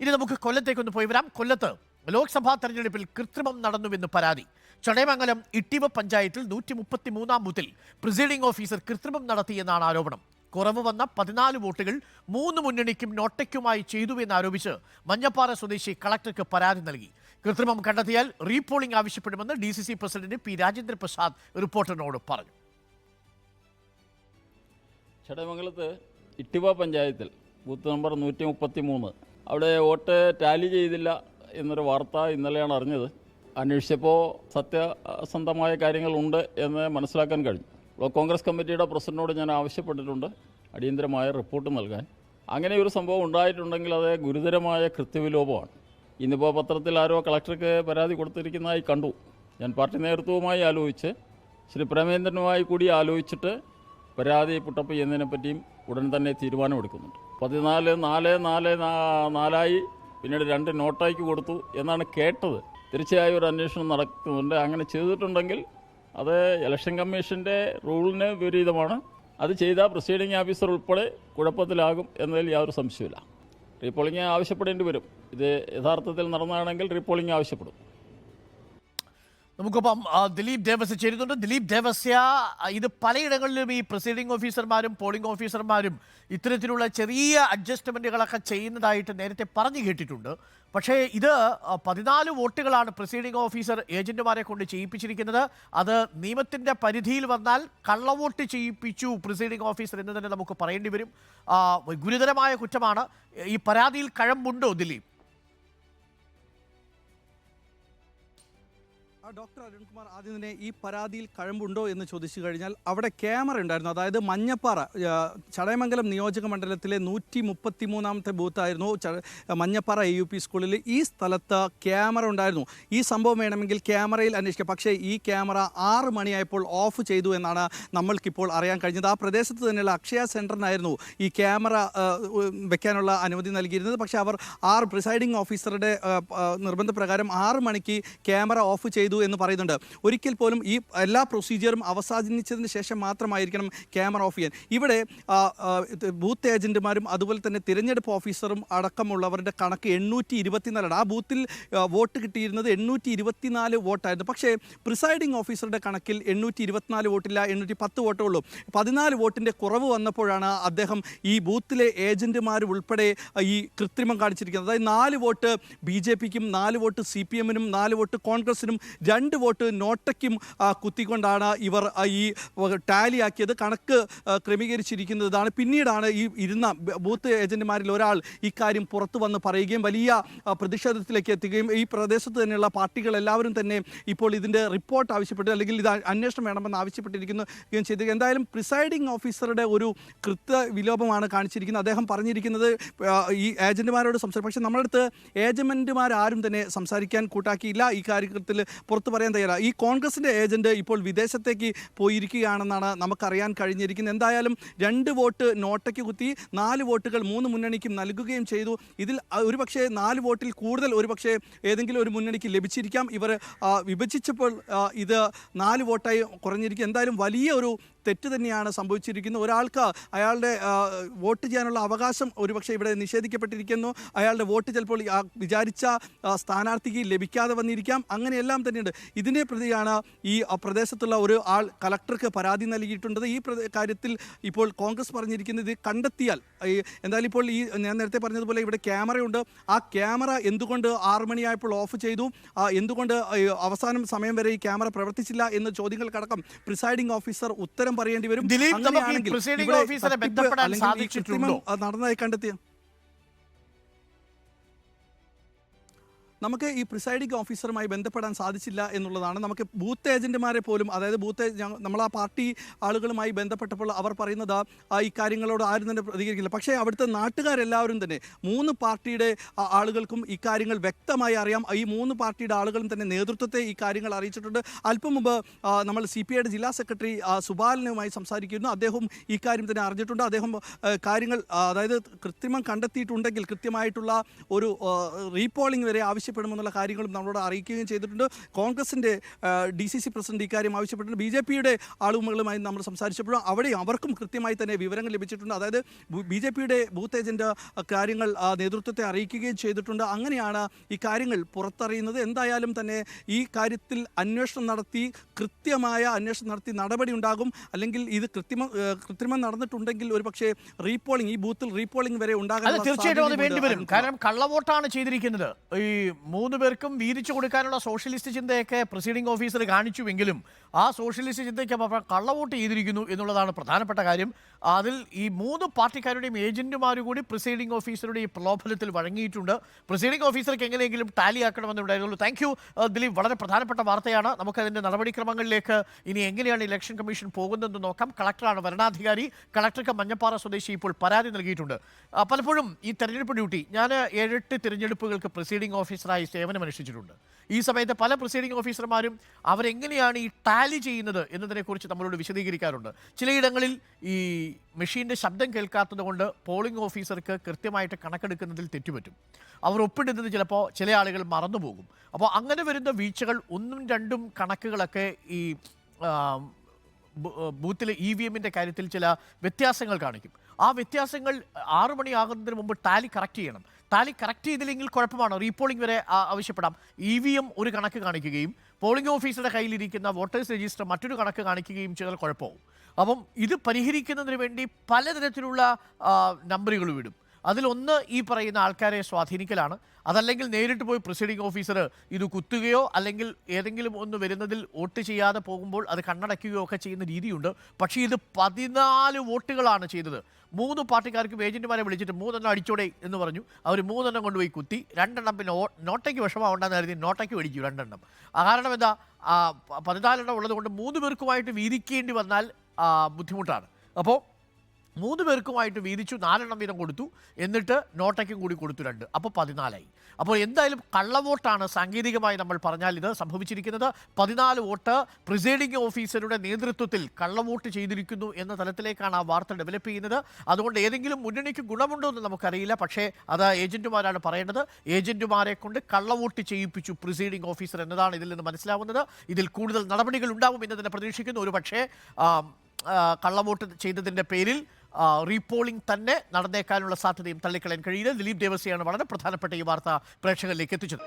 ഇനി നമുക്ക് കൊല്ലത്തേക്കൊന്ന് പോയി വരാം. കൊല്ലത്ത് ലോക്സഭാ തെരഞ്ഞെടുപ്പിൽ കൃത്രിമം നടന്നുവെന്ന് പരാതി. ചടയമംഗലം ഇട്ടിവ പഞ്ചായത്തിൽ നൂറ്റി മുപ്പത്തി മൂന്നാം ബൂത്തിൽ പ്രിസൈഡിംഗ് ഓഫീസർ കൃത്രിമം നടത്തിയെന്നാണ് ആരോപണം. കുറവ് വന്ന പതിനാല് വോട്ടുകൾ മൂന്ന് മുന്നണിക്കും നോട്ടയ്ക്കുമായി ചെയ്തു എന്നാരോപിച്ച് മഞ്ഞപ്പാറ സ്വദേശി കളക്ടർക്ക് പരാതി നൽകി. കൃത്രിമം കണ്ടെത്തിയാൽ repolling ആവശ്യപ്പെടുമെന്ന് D C C president P Rajendra Prasad റിപ്പോർട്ടറിനോട് പറഞ്ഞു. ചടയമംഗലത്ത് ഇട്ടിവ പഞ്ചായത്തിൽ ബൂത്ത് നമ്പർ നൂറ്റി മുപ്പത്തി മൂന്ന് അവിടെ വോട്ട് ടാലി ചെയ്തില്ല എന്നൊരു വാർത്ത ഇന്നലെയാണ് അറിഞ്ഞത്. അന്വേഷിച്ചപ്പോൾ സത്യസന്ധമായ കാര്യങ്ങളുണ്ട് എന്ന് മനസ്സിലാക്കാൻ കഴിഞ്ഞു. ബ്ലോക്ക് കോൺഗ്രസ് കമ്മിറ്റിയുടെ പ്രസിഡന്റിനോട് ഞാൻ ആവശ്യപ്പെട്ടിട്ടുണ്ട് അടിയന്തരമായ റിപ്പോർട്ട് നൽകാൻ. അങ്ങനെ ഒരു സംഭവം ഉണ്ടായിട്ടുണ്ടെങ്കിൽ അത് ഗുരുതരമായ കൃത്യവിലോപമാണ്. ഇന്നിപ്പോൾ പത്രത്തിൽ ആരോ കളക്ടർക്ക് പരാതി കൊടുത്തിരിക്കുന്നതായി കണ്ടു. ഞാൻ പാർട്ടി നേതൃത്വവുമായി ആലോചിച്ച് ശ്രീ പ്രേമേന്ദ്രനുമായി കൂടി ആലോചിച്ചിട്ട് പരാതി പുട്ടപ്പ് ചെയ്യുന്നതിനെ പറ്റിയും ഉടൻ തന്നെ തീരുമാനമെടുക്കുന്നുണ്ട്. പതിനാല് നാല് നാല് നാലായി. പിന്നീട് രണ്ട് നോട്ടായിക്ക് കൊടുത്തു എന്നാണ് കേട്ടത്. തീർച്ചയായും ഒരു അന്വേഷണം നടക്കുന്നുണ്ട്. അങ്ങനെ ചെയ്തിട്ടുണ്ടെങ്കിൽ അത് ഇലക്ഷൻ കമ്മീഷന്റെ റൂളിന് വിപരീതമാണ്. അത് ചെയ്ത പ്രൊസീഡിംഗ് ഓഫീസർ ഉൾപ്പെടെ കുഴപ്പത്തിലാകും എന്നതിൽ യാതൊരു സംശയമില്ല റീപോളിംഗ് ആവശ്യപ്പെടേണ്ടി വരും. ഇത് യഥാർത്ഥത്തിൽ നടന്നതാണെങ്കിൽ റീപോളിംഗ് ആവശ്യപ്പെടും. നമുക്കൊപ്പം ദിലീപ് ദേവസ്യ ചേരുന്നുണ്ട്. ദിലീപ് ദേവസ്യ ഇത് പലയിടങ്ങളിലും ഈ പ്രിസൈഡിംഗ് ഓഫീസർമാരും പോളിംഗ് ഓഫീസർമാരും ഇത്തരത്തിലുള്ള ചെറിയ അഡ്ജസ്റ്റ്മെന്റുകളൊക്കെ ചെയ്യുന്നതായിട്ട് നേരത്തെ പറഞ്ഞു കേട്ടിട്ടുണ്ട്. പക്ഷേ ഇത് പതിനാല് വോട്ടുകളാണ് പ്രിസൈഡിംഗ് ഓഫീസർ ഏജന്റുമാരെ കൊണ്ട് ചെയ്യിപ്പിച്ചിരിക്കുന്നത്. അത് നിയമത്തിന്റെ പരിധിയിൽ വന്നാൽ കള്ളവോട്ട് ചെയ്യിപ്പിച്ചു പ്രിസൈഡിംഗ് ഓഫീസർ എന്ന് തന്നെ നമുക്ക് പറയേണ്ടി വരും. ഗുരുതരമായ കുറ്റമാണ്. ഈ പരാതിയിൽ കഴമ്പുണ്ടോ ദിലീപ്? ഡോക്ടർ അരുൺകുമാർ ആദ്യം തന്നെ ഈ പരാതിയിൽ കഴമ്പുണ്ടോ എന്ന് ചോദിച്ചു കഴിഞ്ഞാൽ അവിടെ ക്യാമറ ഉണ്ടായിരുന്നു. അതായത് മഞ്ഞപ്പാറ ചടയമംഗലം നിയോജക മണ്ഡലത്തിലെ നൂറ്റി മുപ്പത്തി മൂന്നാമത്തെ ബൂത്തായിരുന്നു മഞ്ഞപ്പാറ എ യു പി സ്കൂളിൽ. ഈ സ്ഥലത്ത് ക്യാമറ ഉണ്ടായിരുന്നു. ഈ സംഭവം വേണമെങ്കിൽ ക്യാമറയിൽ അന്വേഷിക്കാം. പക്ഷേ ഈ ക്യാമറ ആറ് മണിയായപ്പോൾ ഓഫ് ചെയ്തു എന്നാണ് നമ്മൾക്കിപ്പോൾ അറിയാൻ കഴിഞ്ഞത്. ആ പ്രദേശത്ത് തന്നെയുള്ള അക്ഷയ സെന്ററിനായിരുന്നു ഈ ക്യാമറ വെക്കാനുള്ള അനുമതി നൽകിയിരുന്നത്. പക്ഷേ അവർ ആറ് പ്രിസൈഡിംഗ് ഓഫീസറുടെ നിർബന്ധപ്രകാരം ആറ് മണിക്ക് ക്യാമറ ഓഫ് ചെയ്തു എന്ന് പറയുന്നുണ്ട്. ഒരിക്കൽ പോലും ഈ എല്ലാ പ്രൊസീജിയറും അവസാനിച്ചതിന് ശേഷം മാത്രമായിരിക്കണം ക്യാമറ ഓഫ് ചെയ്യാൻ. ഇവിടെ ബൂത്ത് ഏജന്റുമാരും അതുപോലെ തന്നെ തിരഞ്ഞെടുപ്പ് ഓഫീസറും അടക്കമുള്ളവരുടെ കണക്ക് എണ്ണൂറ്റി ഇരുപത്തിനാലാണ് ആ ബൂത്തിൽ വോട്ട് കിട്ടിയിരുന്നത് എണ്ണൂറ്റി ഇരുപത്തിനാല് വോട്ടായിരുന്നു. പക്ഷേ പ്രിസൈഡിംഗ് ഓഫീസറുടെ കണക്കിൽ എണ്ണൂറ്റി ഇരുപത്തിനാല് വോട്ടില്ല എണ്ണൂറ്റി പത്ത് വോട്ടേ ഉള്ളൂ. പതിനാല് വോട്ടിന്റെ കുറവ് വന്നപ്പോഴാണ് അദ്ദേഹം ഈ ബൂത്തിലെ ഏജന്റുമാർ ഉൾപ്പെടെ ഈ കൃത്രിമം കാണിച്ചിരിക്കുന്നത്. അതായത് നാല് വോട്ട് ബി ജെ പിക്കും നാല് വോട്ട് സി പി എമ്മിനും നാല് വോട്ട് കോൺഗ്രസിനും രണ്ട് വോട്ട് നോട്ടയ്ക്കും കുത്തിക്കൊണ്ടാണ് ഇവർ ഈ ടാലി ആക്കിയത് കണക്ക് ക്രമീകരിച്ചിരിക്കുന്നതാണ്. പിന്നീടാണ് ഈ ഇരുന്ന ബൂത്ത് ഏജന്റുമാരിൽ ഒരാൾ ഇക്കാര്യം പുറത്തു വന്ന് പറയുകയും വലിയ പ്രതിഷേധത്തിലേക്ക് എത്തുകയും ഈ പ്രദേശത്ത് തന്നെയുള്ള പാർട്ടികൾ എല്ലാവരും തന്നെ ഇപ്പോൾ ഇതിന്റെ റിപ്പോർട്ട് ആവശ്യപ്പെട്ട് അല്ലെങ്കിൽ ഇത് അന്വേഷണം വേണമെന്ന് ആവശ്യപ്പെട്ടിരിക്കുന്നു ചെയ്തു. എന്തായാലും പ്രിസൈഡിംഗ് ഓഫീസറുടെ ഒരു കൃത്യ വിലോപമാണ് കാണിച്ചിരിക്കുന്നത്. അദ്ദേഹം പറഞ്ഞിരിക്കുന്നത് ഈ ഏജന്റുമാരോട് സംസാരിക്കും പക്ഷേ നമ്മളടുത്ത് ഏജന്റുമാരാരും തന്നെ സംസാരിക്കാൻ കൂട്ടാക്കിയില്ല. ഈ കാര്യത്തിൽ പുറത്തു പറയാൻ തയ്യാറാണ് ഈ കോൺഗ്രസിന്റെ ഏജന്റ് ഇപ്പോൾ വിദേശത്തേക്ക് പോയിരിക്കുകയാണെന്നാണ് നമുക്കറിയാൻ കഴിഞ്ഞിരിക്കുന്നത്. എന്തായാലും രണ്ട് വോട്ട് നോട്ടയ്ക്ക് കുത്തി നാല് വോട്ടുകൾ മൂന്ന് മുന്നണിക്കും നൽകുകയും ചെയ്തു. ഇതിൽ ഒരുപക്ഷെ നാല് വോട്ടിൽ കൂടുതൽ ഒരുപക്ഷെ ഏതെങ്കിലും ഒരു മുന്നണിക്ക് ലഭിച്ചിരിക്കാം. ഇവർ വിഭജിച്ചപ്പോൾ ഇത് നാല് വോട്ടായി കുറഞ്ഞിരിക്കും. എന്തായാലും വലിയ ഒരു തെറ്റ് തന്നെയാണ് സംഭവിച്ചിരിക്കുന്നത് ഒരാൾക്ക് അയാളുടെ വോട്ട് ചെയ്യാനുള്ള അവകാശം ഒരുപക്ഷെ ഇവിടെ നിഷേധിക്കപ്പെട്ടിരിക്കുന്നു. അയാളുടെ വോട്ട് ചിലപ്പോൾ വിചാരിച്ച സ്ഥാനാർത്ഥിക്ക് ലഭിക്കാതെ വന്നിരിക്കാം. അങ്ങനെയെല്ലാം തന്നെയുണ്ട്. ഇതിനെ പ്രതിയാണ് ഈ പ്രദേശത്തുള്ള ഒരു ആൾ കലക്ടർക്ക് പരാതി നൽകിയിട്ടുണ്ട്. ഈ കാര്യത്തിൽ ഇപ്പോൾ കോൺഗ്രസ് പറഞ്ഞിരിക്കുന്നത് ഇത് കണ്ടെത്തിയാൽ എന്തായാലും ഇപ്പോൾ ഈ ഞാൻ നേരത്തെ പറഞ്ഞതുപോലെ ഇവിടെ ക്യാമറയുണ്ട് ആ ക്യാമറ എന്തുകൊണ്ട് ആറ് മണിയായപ്പോൾ ഓഫ് ചെയ്തു? എന്തുകൊണ്ട് അവസാനം സമയം വരെ ഈ ക്യാമറ പ്രവർത്തിച്ചില്ല എന്ന ചോദ്യങ്ങൾക്കടക്കം പ്രിസൈഡിംഗ് ഓഫീസർ ഉത്തരം പറയേണ്ടി വരും. നടന്നതായി നമുക്ക് നമുക്ക് ഈ പ്രിസൈഡിംഗ് ഓഫീസറുമായി ബന്ധപ്പെടാൻ സാധിച്ചില്ല എന്നുള്ളതാണ്. നമുക്ക് ബൂത്ത് ഏജന്റുമാരെ പോലും അതായത് ബൂത്ത് നമ്മൾ ആ പാർട്ടി ആളുകളുമായി ബന്ധപ്പെട്ടപ്പോൾ അവർ പറയുന്നത് ഈ കാര്യങ്ങളോട് ആരും തന്നെ പ്രതികരിക്കില്ല. പക്ഷേ അവിടുത്തെ നാട്ടുകാരെല്ലാവരും തന്നെ മൂന്ന് പാർട്ടിയുടെ ആളുകൾക്കും ഇക്കാര്യങ്ങൾ വ്യക്തമായി അറിയാം. ഈ മൂന്ന് പാർട്ടിയുടെ ആളുകളും തന്നെ നേതൃത്വത്തെ ഈ കാര്യങ്ങൾ അറിയിച്ചിട്ടുണ്ട്. അല്പം മുമ്പ് നമ്മൾ സി പി ഐയുടെ ജില്ലാ സെക്രട്ടറി സുബാലനുമായി സംസാരിക്കുന്നു. അദ്ദേഹം ഈ കാര്യം തന്നെ അറിഞ്ഞിട്ടുണ്ട്. അദ്ദേഹം കാര്യങ്ങൾ അതായത് കൃത്രിമം കണ്ടെത്തിയിട്ടുണ്ടെങ്കിൽ കൃത്യമായിട്ടുള്ള ഒരു റീപോളിംഗ് വരെ ആവശ്യം ആവശ്യപ്പെടുമെന്നുള്ള കാര്യങ്ങളും നമ്മളോട് അറിയിക്കുകയും ചെയ്തിട്ടുണ്ട്. കോൺഗ്രസിന്റെ ഡി സി സി പ്രസിഡന്റ് ഇക്കാര്യം ആവശ്യപ്പെട്ടിട്ടുണ്ട്. ബി ജെ പിയുടെ ആളുകളുമായി നമ്മൾ സംസാരിച്ചപ്പോഴും അവിടെ അവർക്കും കൃത്യമായി തന്നെ വിവരങ്ങൾ ലഭിച്ചിട്ടുണ്ട്. അതായത് ബി ജെ പിയുടെ ബൂത്ത് ഏജന്റ് കാര്യങ്ങൾ ആ, നേതൃത്വത്തെ അറിയിക്കുകയും ചെയ്തിട്ടുണ്ട്. അങ്ങനെയാണ് ഈ കാര്യങ്ങൾ പുറത്തറിയുന്നത്. എന്തായാലും തന്നെ ഈ കാര്യത്തിൽ അന്വേഷണം നടത്തി കൃത്യമായ അന്വേഷണം നടത്തി നടപടി ഉണ്ടാകും. അല്ലെങ്കിൽ ഇത് കൃത്രിമ കൃത്രിമം നടന്നിട്ടുണ്ടെങ്കിൽ ഒരു പക്ഷേ റീപോളിംഗ് ഈ ബൂത്തിൽ റീപോളിംഗ് വരെ ഉണ്ടാകാൻ തീർച്ചയായിട്ടും അത് വേണ്ടി വരും കാരണം കള്ളവോട്ടാണ് ചെയ്തിരിക്കുന്നത്. ഈ മൂന്ന് പേർക്കും വീതിച്ചു കൊടുക്കാനുള്ള സോഷ്യലിസ്റ്റ് ചിന്തയൊക്കെ പ്രസീഡിംഗ് ഓഫീസർ കാണിച്ചുവെങ്കിലും ആ സോഷ്യലിസ്റ്റ് ചിന്തയ്ക്ക് കള്ളവോട്ട് ചെയ്തിരിക്കുന്നു എന്നുള്ളതാണ് പ്രധാനപ്പെട്ട കാര്യം. അതിൽ ഈ മൂന്ന് പാർട്ടിക്കാരുടെയും ഏജന്റുമാരും കൂടി പ്രിസൈഡിംഗ് ഓഫീസറുടെ ഈ പ്രലോഭനത്തിൽ വഴങ്ങിയിട്ടുണ്ട്. പ്രിസൈഡിംഗ് ഓഫീസർക്ക് എങ്ങനെയെങ്കിലും ടാലി ആക്കണമെന്നുണ്ടായിരുന്നുള്ളൂ താങ്ക് യു ദിലീപ്. വളരെ പ്രധാനപ്പെട്ട വാർത്തയാണ്. നമുക്കതിന്റെ നടപടിക്രമങ്ങളിലേക്ക് ഇനി എങ്ങനെയാണ് ഇലക്ഷൻ കമ്മീഷൻ പോകുന്നതെന്ന് നോക്കാം. കളക്ടറാണ് വരണാധികാരി കളക്ടർക്ക് മഞ്ഞപ്പാറ സ്വദേശി ഇപ്പോൾ പരാതി നൽകിയിട്ടുണ്ട്. പലപ്പോഴും ഈ തെരഞ്ഞെടുപ്പ് ഡ്യൂട്ടി ഞാൻ ഏഴെട്ട് തിരഞ്ഞെടുപ്പുകൾക്ക് പ്രിസൈഡിംഗ് ഓഫീസറായി സേവനമനുഷ്ഠിച്ചിട്ടുണ്ട് ഈ സമയത്ത് പല പ്രിസൈഡിംഗ് ഓഫീസർമാരും അവരെങ്ങനെയാണ് ഈ ടാലി ചെയ്യുന്നത് എന്നതിനെക്കുറിച്ച് നമ്മളോട് വിശദീകരിക്കാറുണ്ട്. ചിലയിടങ്ങളിൽ ഈ മെഷീന്റെ ശബ്ദം കേൾക്കാത്തത് കൊണ്ട് പോളിംഗ് ഓഫീസർക്ക് കൃത്യമായിട്ട് കണക്കെടുക്കുന്നതിൽ തെറ്റുപറ്റും. അവർ ഒപ്പിടുന്നത് ചിലപ്പോൾ ചില ആളുകൾ മറന്നുപോകും. അപ്പോൾ അങ്ങനെ വരുന്ന വീഴ്ചകൾ ഒന്നും രണ്ടും കണക്കുകളൊക്കെ ഈ ബൂത്തിലെ ഇ വി എമ്മിന്റെ കാര്യത്തിൽ ചില വ്യത്യാസങ്ങൾ കാണിക്കും. ആ വ്യത്യാസങ്ങൾ ആറു മണിയാകുന്നതിന് മുമ്പ് ടാലി കറക്റ്റ് ചെയ്യണം. ടാലി കറക്റ്റ് ചെയ്തില്ലെങ്കിൽ കുഴപ്പമാണ്? റീപോളിംഗ് വരെ ആവശ്യപ്പെടാം. ഇ വി എം ഒരു കണക്ക് കാണിക്കുകയും പോളിംഗ് ഓഫീസറുടെ കയ്യിലിരിക്കുന്ന വോട്ടേഴ്സ് രജിസ്റ്റർ മറ്റൊരു കണക്ക് കാണിക്കുകയും ചെയ്താൽ കുഴപ്പമാവും. അപ്പം ഇത് പരിഹരിക്കുന്നതിന് വേണ്ടി പലതരത്തിലുള്ള നമ്പറുകൾ വിടും. അതിലൊന്ന് ഈ പറയുന്ന ആൾക്കാരെ സ്വാധീനിക്കലാണ്. അതല്ലെങ്കിൽ നേരിട്ട് പോയി പ്രിസൈഡിംഗ് ഓഫീസർ ഇത് കുത്തുകയോ അല്ലെങ്കിൽ ഏതെങ്കിലും ഒന്ന് വരുന്നതിൽ വോട്ട് ചെയ്യാതെ പോകുമ്പോൾ അത് കണ്ണടയ്ക്കുകയോ ഒക്കെ ചെയ്യുന്ന രീതിയുണ്ട്. പക്ഷേ ഇത് പതിനാല് വോട്ടുകളാണ് ചെയ്തത്. മൂന്ന് പാർട്ടിക്കാർക്കും ഏജന്റുമാരെ വിളിച്ചിട്ട് മൂന്നെണ്ണം അടിച്ചോടെ എന്ന് പറഞ്ഞു. അവർ മൂന്നെണ്ണം കൊണ്ടുപോയി കുത്തി. രണ്ടെണ്ണം പിന്നെ നോട്ടയ്ക്ക് വിഷമമുണ്ടെന്ന് കരുതി നോട്ടയ്ക്ക് മേടിച്ചു രണ്ടെണ്ണം. കാരണം എന്താ? പതിനാലെണ്ണം ഉള്ളത് കൊണ്ട് മൂന്ന് പേർക്കുമായിട്ട് വീതിക്കേണ്ടി വന്നാൽ ബുദ്ധിമുട്ടാണ്. അപ്പോൾ മൂന്ന് പേർക്കുമായിട്ട് വീതിച്ചു നാലെണ്ണം വീതം കൊടുത്തു. എന്നിട്ട് നോട്ടയ്ക്കും കൂടി കൊടുത്തു രണ്ട്. അപ്പോൾ പതിനാലായി. അപ്പോൾ എന്തായാലും കള്ളവോട്ടാണ് സാങ്കേതികമായി നമ്മൾ പറഞ്ഞാൽ ഇത് സംഭവിച്ചിരിക്കുന്നത്. പതിനാല് വോട്ട് പ്രിസൈഡിംഗ് ഓഫീസറുടെ നേതൃത്വത്തിൽ കള്ളവോട്ട് ചെയ്തിരിക്കുന്നു എന്ന തലത്തിലേക്കാണ് ആ വാർത്ത ഡെവലപ്പ് ചെയ്യുന്നത്. അതുകൊണ്ട് ഏതെങ്കിലും മുന്നണിക്ക് ഗുണമുണ്ടോ എന്ന് നമുക്കറിയില്ല. പക്ഷേ അത് ഏജന്റുമാരാണ് പറയേണ്ടത്. ഏജന്റുമാരെ കൊണ്ട് കള്ളവോട്ട് ചെയ്യിപ്പിച്ചു പ്രിസൈഡിംഗ് ഓഫീസർ എന്നതാണ് ഇതിൽ നിന്ന് മനസ്സിലാവുന്നത്. ഇതിൽ കൂടുതൽ നടപടികൾ ഉണ്ടാവും എന്ന് തന്നെ പ്രതീക്ഷിക്കുന്നു. ഒരു പക്ഷേ കള്ളവോട്ട് ചെയ്തതിന്റെ പേരിൽ റീപോളിംഗ് തന്നെ നടന്നേക്കാനുള്ള സാധ്യതയും തള്ളിക്കളയാൻ കഴിയില്ല ദിലീപ് ദേവസിയാണ്. വളരെ പ്രധാനപ്പെട്ട ഈ വാർത്ത പ്രേക്ഷകരിലേക്ക് എത്തിച്ചത്.